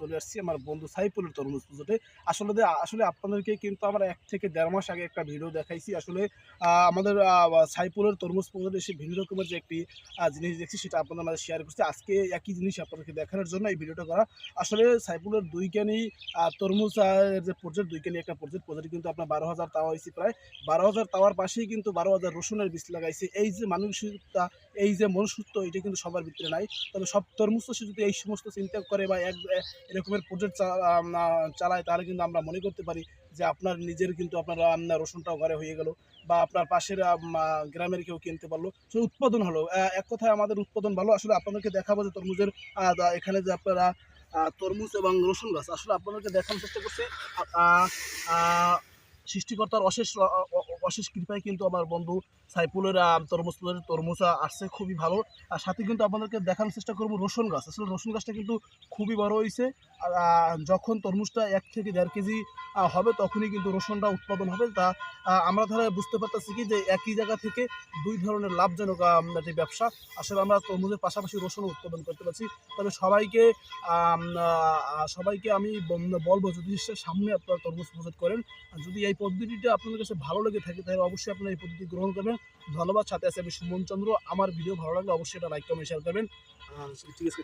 চলে আসছি, আমার বন্ধু সাইফুলের তরমুজ পুজোতে। আসলে আসলে আপনাদেরকে কিন্তু আমরা এক থেকে দেড় মাস আগে একটা ভিডিও দেখাইছি। আসলে আমাদের সাইফুলের তরমুজ পুজোতে এসে ভিন্ন রকমের যে একটি জিনিস দেখছি, সেটা আপনাদের মাঝে শেয়ার করছি। আজকে একই জিনিস আপনাদেরকে দেখানোর জন্য এই ভিডিওটা করা। আসলে সাইফুলের দুই ক্যানি তরমুজ যে প্রজেক্ট দুই ক্যানি একটা প্রজেক্ট প্রজেক্ট কিন্তু আপনার বারো হাজার তাওয়া হয়েছে প্রায়। বারো হাজার তাওয়ার পাশেই কিন্তু বারো হাজার রসুনের বীজ লাগাইছে। এই যে মানসিকতা এই যে মনুষ্যত্ব, এটা কিন্তু সবার ভিতরে নাই। তবে সব তরমুজ চাষি যদি এই সমস্ত চিন্তা করে বা এক এরকমের প্রজেক্ট চালায়, তাহলে কিন্তু আমরা মনে করতে পারি যে আপনার নিজের কিন্তু আপনার রসুনটাও ঘরে হয়ে গেল বা আপনার পাশের গ্রামের কেউ কিনতে পারল। সে উৎপাদন হলো। এক কথায় আমাদের উৎপাদন ভালো। আসলে আপনাদেরকে দেখাবো যে তরমুজের এখানে যে আপনারা তরমুজ এবং রসুন গাছ, আসলে আপনাদেরকে দেখানোর চেষ্টা করছি। সৃষ্টিকর্তার অশেষ অশেষ কৃপায় কিন্তু আমার বন্ধু সাইফুলের তরমুজ তরমুজ আসছে, খুবই ভালো। আর সাথে কিন্তু আপনাদেরকে দেখানোর চেষ্টা করব রসুন গাছ। আসলে রসুন গাছটা কিন্তু খুবই বড় হয়েছে। আর যখন তরমুজটা এক থেকে দেড় কেজি হবে তখনই কিন্তু রসুনটা উৎপাদন হবে। তা আমরা ধরে বুঝতে পারতেছি কি যে একই জায়গা থেকে দুই ধরনের লাভজনক একটি ব্যবসা। আসলে আমরা তরমুজের পাশাপাশি রসুন উৎপাদন করতে পারছি। তবে সবাইকে সবাইকে আমি বলব যদি সামনে আপনারা তরমুজ প্রজেক্ট করেন যদি এই পদ্ধতিটা আপনাদের কাছে ভালো লেগে থাকে তাহলে অবশ্যই আপনারা এই পদ্ধতি গ্রহণ করবেন। ধন্যবাদ, সাথে আছে আমি সুমন চন্দ্র। আমার ভিডিও ভালো লাগলে অবশ্যই এটা লাইক কমেন্ট শেয়ার করবেন। ঠিক আছে